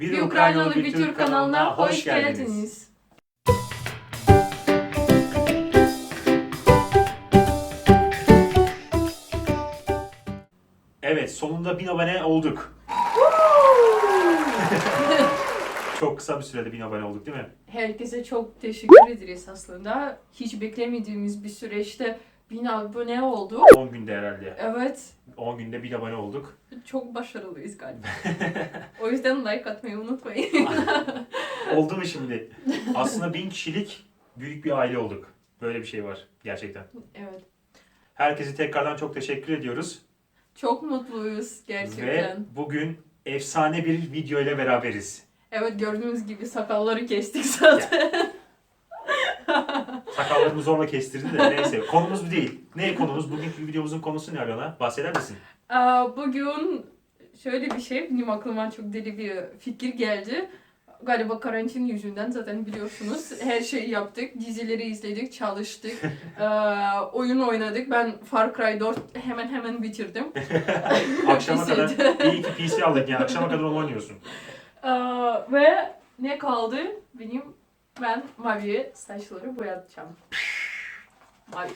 Bir Ukraynalı bir Türk kanalına hoş geldiniz. Evet, sonunda bin abone olduk. Çok kısa bir sürede bin abone olduk değil mi? Herkese çok teşekkür ederiz aslında. Hiç beklemediğimiz bir süreçte bin abone oldu. 10 günde herhalde. Evet, 10 günde bin abone olduk. çok başarılıyız galiba. o yüzden like atmayı unutmayın. Oldu mu şimdi? Aslında bin kişilik büyük bir aile olduk. Böyle bir şey var gerçekten. evet. Herkese tekrardan çok teşekkür ediyoruz. Çok mutluyuz Ve gerçekten. bugün efsane bir video ile beraberiz. Evet gördüğünüz gibi sakalları kestik zaten. Sakallarımı zorla kestirdi de neyse. Konumuz bu değil. Ne konumuz? Bugünkü videomuzun konusu ne Alona? Bahseder misin? Aa, Bugün şöyle bir şey, benim aklıma çok deli bir fikir geldi. Galiba karantin yüzünden zaten biliyorsunuz her şeyi yaptık. Dizileri izledik, çalıştık, oyun oynadık. Ben Far Cry 4 hemen hemen bitirdim. Akşama kadar iyi ki PC aldık yani. Akşama kadar onu oynuyorsun. Ve ne kaldı? Benim ben mavi saçları boyatacağım. Mavi.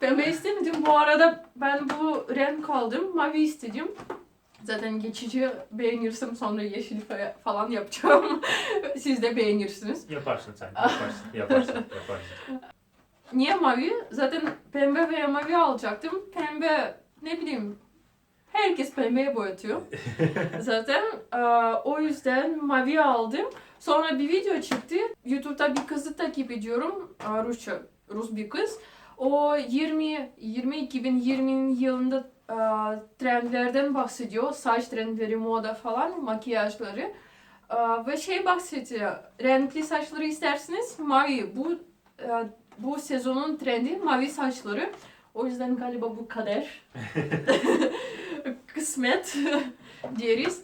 Pembe istemedim. Bu arada ben bu renk aldım. Mavi istedim. Zaten geçici beğenirsem sonra yeşil fa- falan yapacağım. Siz de beğenirsiniz. Yaparsın sen. Yaparsın. Yaparsın. Yaparsın. Niye mavi? Zaten pembe veya mavi alacaktım. Pembe ne bileyim herkes pembeye boyatıyor. Zaten o yüzden mavi aldım. Sonra bir video çıktı. YouTube'da bir kızı takip ediyorum. Rusça, Rus bir kız. O 20 20 2020 yılında e, trendlerden bahsediyor. Saç trendleri, moda falan, makyajları. E, ve şey bahsediyor. Renkli saçları isterseniz mavi. Bu e, bu sezonun trendi mavi saçları. O yüzden galiba bu kader. Kısmet deriz.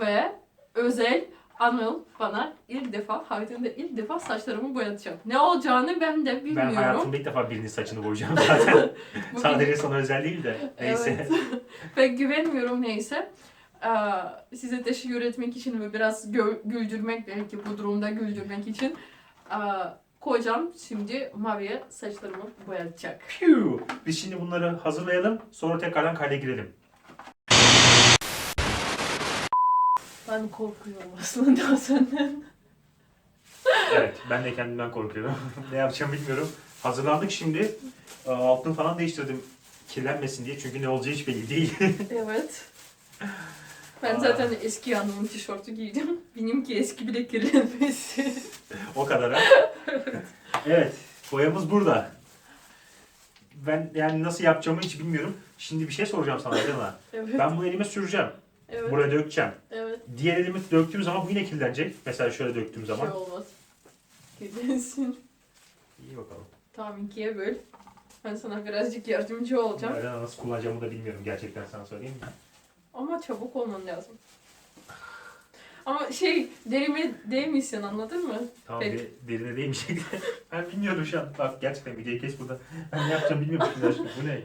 Ve özel Anıl bana ilk defa, hayatımda ilk defa saçlarımı boyatacak. Ne olacağını ben de Ben bilmiyorum. hayatımda ilk defa birinin saçını boyayacağım zaten. Bugün- Sadece sana özel değil de. Neyse. Evet. Pek güvenmiyorum neyse. Aa, size teşekkür etmek için ve biraz gö- güldürmek belki bu durumda güldürmek için aa, kocam şimdi maviye saçlarımı boyatacak. Phew. Biz şimdi bunları hazırlayalım. Sonra tekrardan kayda girelim. Ben korkuyorum aslında senden. Evet. Ben de kendimden korkuyorum. ne yapacağım bilmiyorum. Hazırlandık şimdi. Aa, Altını falan değiştirdim. Kirlenmesin diye. Çünkü ne olacağı hiç belli değil. Evet. Ben Aa. zaten eski anımın tişörtü giydim. Benimki eski bile kirlenmesi. o kadar ha. evet. Boyamız burada. Ben yani nasıl yapacağımı hiç bilmiyorum. Şimdi bir şey soracağım sana Adana. Evet. Ben bunu elime süreceğim. evet. Buraya dökeceğim. Evet. Diğer elimi döktüğüm zaman bu yine kirlenecek. Mesela şöyle döktüğüm Bir zaman. şey olmaz. Kirlensin. İyi bakalım. Tamam ikiye böl. Ben sana birazcık yardımcı olacağım. Nereden nasıl kullanacağımı da bilmiyorum gerçekten sana söyleyeyim mi? Ama çabuk olman lazım. Ama şey derime değmişsin anladın mı? Tamam Peki. de, derine değmeyecek. ben bilmiyorum şu an. Bak gerçekten videoyu kes burada. Ben ne yapacağım bilmiyorum şimdi aşkım. Bu ne?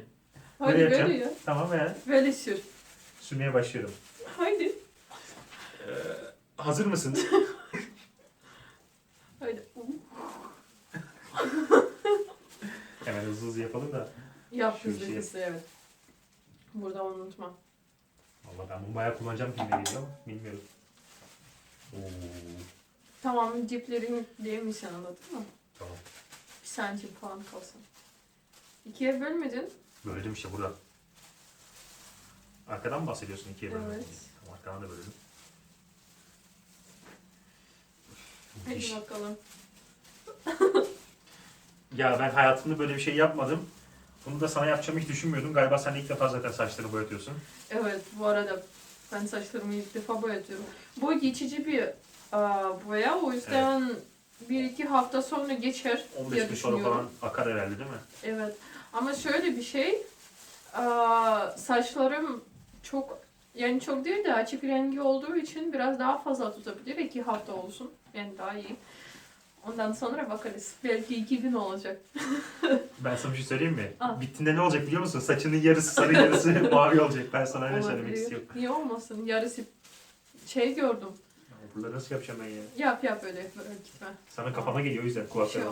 Hadi Böyle böyle yapacağım. ya. Tamam ya. Böyle sür. Sürmeye başlıyorum. Haydi. Hazır mısın? Haydi. Hemen hızlı hızlı yapalım da. Yap hızlı şey- hızlı evet. Burada unutma. Valla ben bunu bayağı kullanacağım gibi geliyor ama bilmiyorum. Oo, Tamam diplerin değmişsin anladın mı? tamam. Bir santim falan kalsın. İkiye bölmedin. Böldüm işte burada. Arkadan mı bahsediyorsun ikiye bölümden? Evet. Tamam arkadan da böldüm. Hadi bakalım. Ya ben hayatımda böyle bir şey yapmadım. Bunu da sana yapacağımı hiç düşünmüyordum. Galiba sen de ilk defa zaten saçlarını boyatıyorsun. Evet bu arada ben saçlarımı ilk defa boyatıyorum. Bu geçici bir aa, boya o yüzden bir iki hafta sonra geçer 15 diye gün sonra düşünüyorum. falan akar herhalde değil mi? Evet ama şöyle bir şey aa, saçlarım çok yani çok değil de açık rengi olduğu için biraz daha fazla tutabilir. iki hafta olsun yani daha iyi. Ondan sonra bakarız. Belki 2000 olacak. Ben sana bir şey söyleyeyim mi? Aa. Bittiğinde ne olacak biliyor musun? Saçının yarısı sarı yarısı mavi olacak. Ben sana öyle söylemek istiyorum. Niye olmasın? Yarısı şey gördüm. Ya Burada nasıl yapacağım ben ya? Yap yap öyle, böyle gitme. Sana kafana geliyor o yüzden Bir kulaklara şey.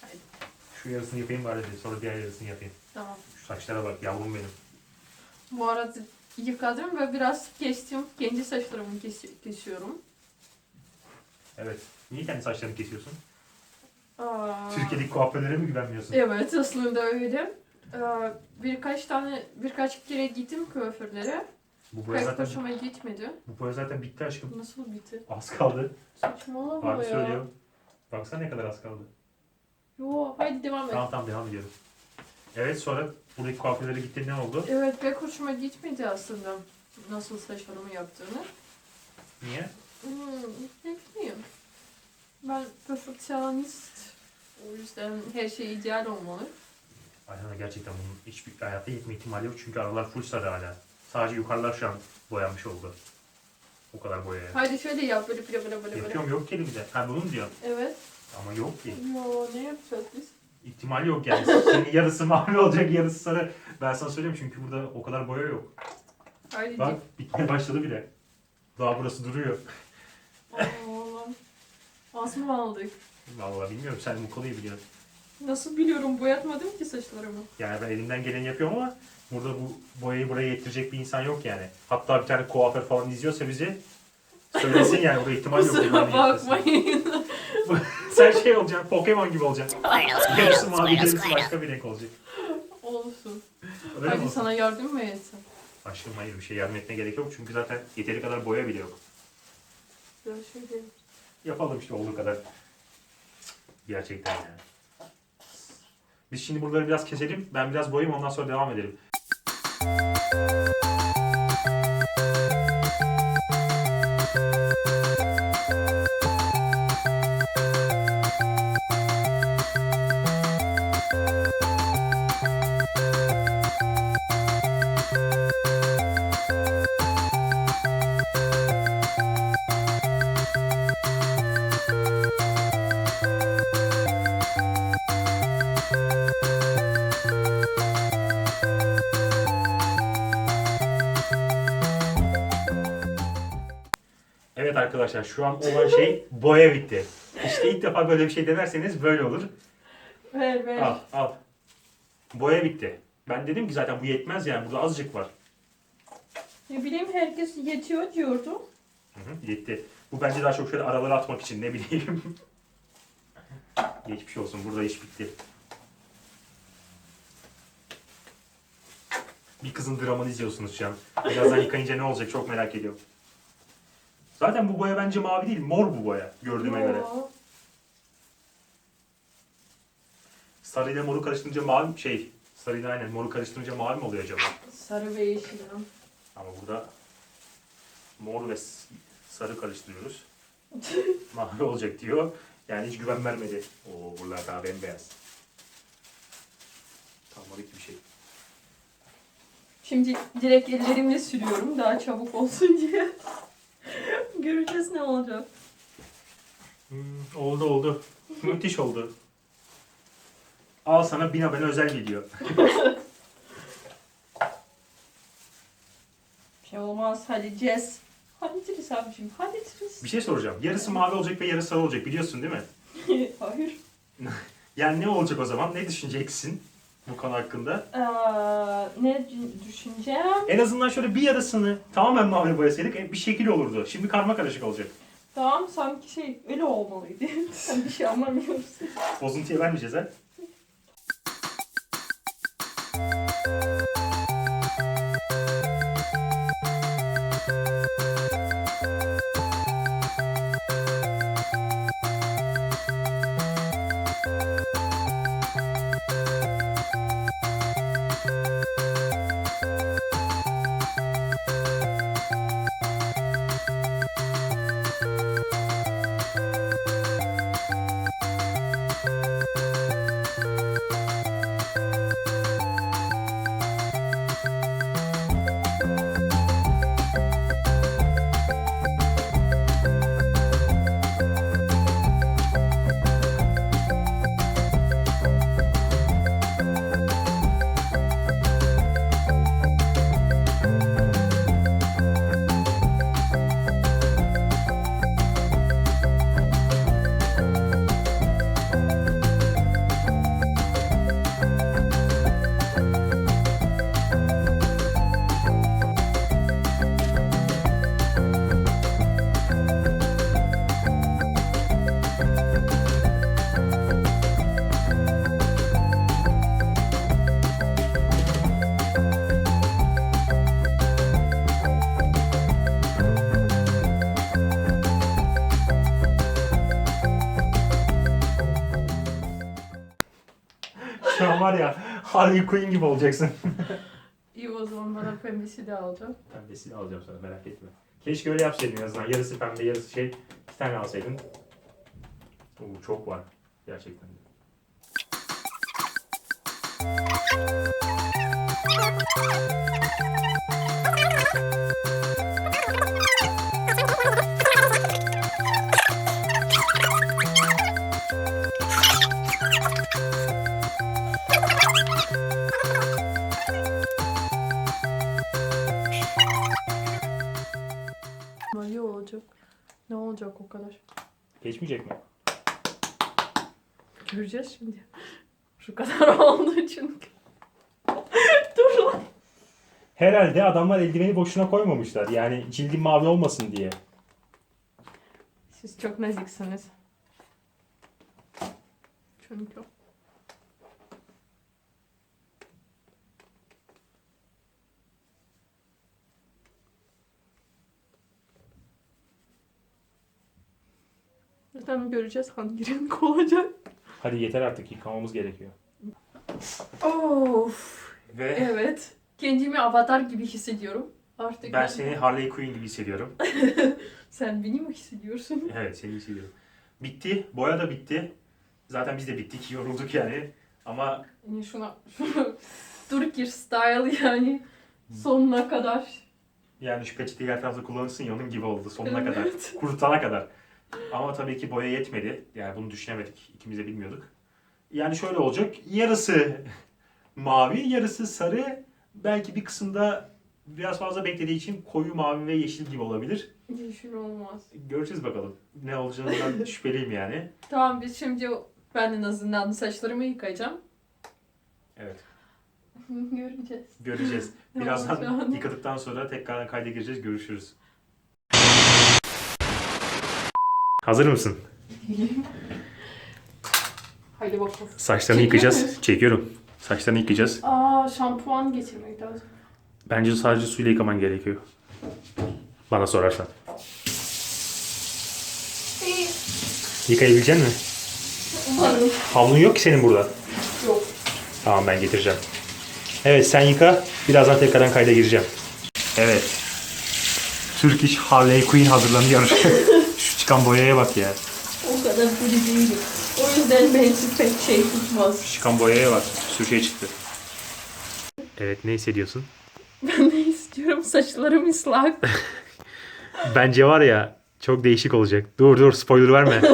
Haydi, Şu yarısını yapayım bari de sonra diğer yarısını yapayım. tamam. Saçlara bak yavrum benim. Bu arada yıkadım ve biraz kestim. Kendi saçlarımı kes kesiyorum. Evet. Niye kendi saçlarını kesiyorsun? Aa, Türkiye'deki kuaförlere mi güvenmiyorsun? Evet aslında öyle. Aa, birkaç tane, birkaç kere gittim kuaförlere. Bu boya Pek zaten, hoşuma gitmedi. bu boya zaten bitti aşkım. Nasıl bitti? Az kaldı. Saçmalama Abi ya. söylüyor. Baksana ne kadar az kaldı. Yo, haydi devam et. Tamam tamam devam ediyorum. Evet sonra buradaki kuaförlere gittin ne oldu? Evet pek hoşuma gitmedi aslında nasıl saçlarımı yaptığını. Niye? Hmm, ne bileyim. Ben perfeksyonist. O yüzden her şey ideal olmalı. Aynen gerçekten bunun hiçbir hayatta yetme ihtimali yok çünkü aralar full sarı hala. Sadece yukarılar şu an boyanmış oldu. O kadar boyaya. Haydi şöyle yap böyle böyle böyle böyle. böyle. Yapıyorum yok ki elimde. Ha bunu mu diyorsun? Evet. Ama yok ki. Yo ne yapacağız biz? İhtimali yok yani. Senin yarısı mavi olacak yarısı sarı. Ben sana söyleyeyim çünkü burada o kadar boya yok. Haydi Bak bitmeye başladı bile. Daha burası duruyor. Az mı aldık? Vallahi bilmiyorum sen bu konuyu biliyorsun. Nasıl biliyorum boyatmadım ki saçlarımı. Yani ben elimden geleni yapıyorum ama burada bu boyayı buraya yettirecek bir insan yok yani. Hatta bir tane kuaför falan izliyorsa bizi söylesin yani burada ihtimal yok. Kusura yetmesi. bakmayın. Sen şey olacaksın, Pokemon gibi olacaksın. Yarısı mavi, yarısı başka bir renk olacak. Olsun. Öyle mi olsun? sana yardım mı etsem? Aşkım hayır bir şey yardım etmeye gerek yok çünkü zaten yeteri kadar boya bile yok. Ya şöyle. Yapalım işte olduğu kadar. Gerçekten yani. Biz şimdi buraları biraz keselim. Ben biraz boyayayım ondan sonra devam edelim. Arkadaşlar şu an olan şey boya bitti. İşte ilk defa böyle bir şey denerseniz böyle olur. Ver ver. Al al. Boya bitti. Ben dedim ki zaten bu yetmez yani burada azıcık var. Ne bileyim herkes yetiyor diyordu. Hı hı, yetti. Bu bence daha çok şöyle aralara atmak için ne bileyim. Geçmiş olsun burada iş bitti. Bir kızın dramını izliyorsunuz şu an. Birazdan yıkayınca ne olacak çok merak ediyorum. Zaten bu boya bence mavi değil, mor bu boya gördüğüme göre. Sarıyla moru karıştırınca mavi şey, sarıyla aynen moru karıştırınca mavi mi oluyor acaba? Sarı ve yeşil. Ama burada mor ve sarı karıştırıyoruz. mavi olacak diyor. Yani hiç güven vermedi. Oo buralar daha bembeyaz. Ki bir şey. Şimdi direkt ellerimle sürüyorum daha çabuk olsun diye. Göreceğiz ne olacak. Hmm, oldu oldu. Müthiş oldu. Al sana bin abone özel geliyor. Bir şey olmaz. Hadi Tris abicim hadi Tris. Bir şey soracağım. Yarısı mavi olacak ve yarısı sarı olacak biliyorsun değil mi? Hayır. Yani ne olacak o zaman? Ne düşüneceksin bu konu hakkında? Aa, ne dü- düşüneceğim? En azından şöyle bir yarısını tamamen mavi boyasaydık e, bir şekil olurdu. Şimdi karma karışık olacak. Tamam sanki şey öyle olmalıydı. Sen bir şey anlamıyorsun. Bozuntuya vermeyeceğiz ha. Var ya Harley Quinn gibi olacaksın. İyi o zaman bana pembesi de alacağım. Pembesini alacağım sana merak etme. Keşke öyle yapsaydın en azından. Yarısı pembe yarısı şey. İki tane alsaydın. Oo, çok var. Gerçekten. de. Herhalde adamlar eldiveni boşuna koymamışlar. Yani cildi mavi olmasın diye. Siz çok naziksiniz. Çünkü. Zaten göreceğiz hangi renk olacak. Hadi yeter artık yıkamamız gerekiyor. Of. Ve Evet. Kendimi avatar gibi hissediyorum. Artık ben seni Harley Quinn gibi hissediyorum. Sen beni mi hissediyorsun? Evet seni hissediyorum. Bitti. Boya da bitti. Zaten biz de bittik. Yorulduk yani. Ama Yani şuna, şunu Turkish style yani sonuna kadar. yani şu peçeteyi her tarafta kullanırsın ya onun gibi oldu sonuna kadar. Evet. Kurutana kadar. Ama tabii ki boya yetmedi. Yani bunu düşünemedik. İkimiz de bilmiyorduk. Yani şöyle olacak. Yarısı mavi, yarısı sarı. Belki bir kısımda biraz fazla beklediği için koyu mavi ve yeşil gibi olabilir. Yeşil olmaz. Göreceğiz bakalım. Ne olacağından şüpheliyim yani. Tamam biz şimdi ben en azından saçlarımı yıkayacağım. Evet. Göreceğiz. Göreceğiz. Birazdan yıkadıktan sonra tekrardan kayda gireceğiz. Görüşürüz. Hazır mısın? Haydi bakalım. Saçlarını yıkayacağız. Çekiyorum. Saçlarını yıkayacağız. Aa şampuan getirmek lazım. Bence sadece suyla yıkaman gerekiyor. Bana sorarsan. Yıkayabilecek misin? Umarım. Havlun yok ki senin burada. Yok. Tamam ben getireceğim. Evet sen yıka. Birazdan tekrardan kayda gireceğim. Evet. Türk iş Harley Quinn hazırlanıyor. Şu çıkan boyaya bak ya. O kadar kötü değilim. O yüzden belki pek şey tutmaz. Çıkan boyaya bak. Bir sürü şey çıktı. Evet ne hissediyorsun? Ben ne istiyorum? Saçlarım ıslak. Bence var ya çok değişik olacak. Dur dur spoiler verme.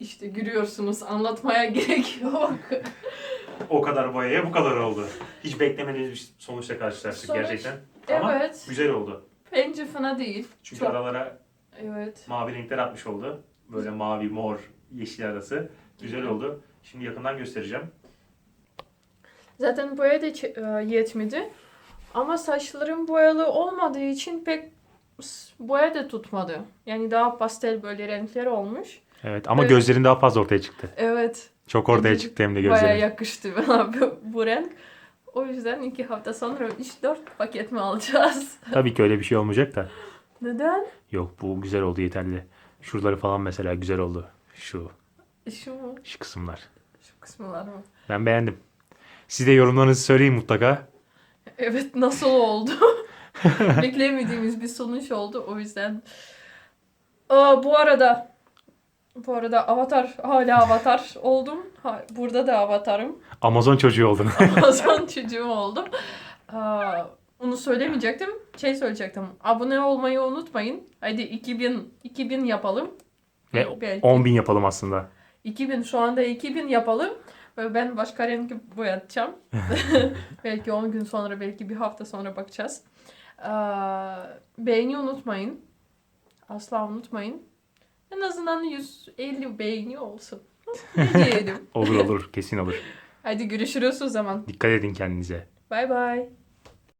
işte görüyorsunuz anlatmaya gerek yok. o kadar boyaya bu kadar oldu. Hiç beklemediğimiz bir sonuçla karşılaştık Sonuç- gerçekten. Ama Evet. güzel oldu. Bence fena değil. Çünkü Çok- aralara Evet. mavi renkler atmış oldu. Böyle mavi, mor, yeşil arası. Güzel oldu. Şimdi yakından göstereceğim. Zaten boya da e, yetmedi. Ama saçlarım boyalı olmadığı için pek boya da tutmadı. Yani daha pastel böyle renkler olmuş. Evet ama Evet. gözlerin daha fazla ortaya çıktı. Evet. Çok ortaya Bence çıktı hem de Baya gözlerin. yakıştı bana bu, bu renk. O yüzden iki hafta sonra 3-4 paket mi alacağız? Tabii ki öyle bir şey olmayacak da. Neden? Yok bu güzel oldu yeterli. Şuraları falan mesela güzel oldu. Şu, Şu mu? şu kısımlar. Şu kısımlar mı? Ben beğendim. Siz de yorumlarınızı söyleyin mutlaka. Evet nasıl oldu? Beklemediğimiz bir sonuç oldu o yüzden. Aa, bu arada bu arada avatar hala avatar oldum. Ha, burada da avatarım. Amazon çocuğu oldun. Amazon çocuğum oldum. Aa, onu söylemeyecektim. Şey söyleyecektim. Abone olmayı unutmayın. Hadi 2000 2000 yapalım. Ve Belki 10 bin yapalım aslında. 2000 şu anda 2000 yapalım. Ve ben başka renk boyatacağım. belki 10 gün sonra, belki bir hafta sonra bakacağız. Aa, beğeni unutmayın. Asla unutmayın. En azından 150 beğeni olsun. Ne diyelim. Olur olur kesin olur. Hadi görüşürüz o zaman. Dikkat edin kendinize. Bye bye.